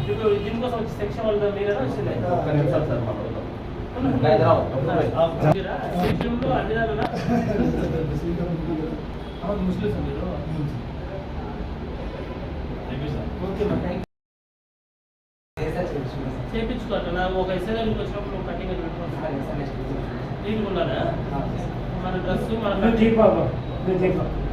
ఇప్పుడు దీనికోసం వచ్చి సెక్షన్ వాళ్ళు మీరేనా వచ్చింది ఒక్క నిమిషం సార్. మీరా? అన్ని ముస్లిమ్స్ మీరు మా ఒక వచ్చినప్పుడు కటింగ్ పెట్టుకోవాలి నీకు ఉండాలా మన డ్రెస్ మన Good.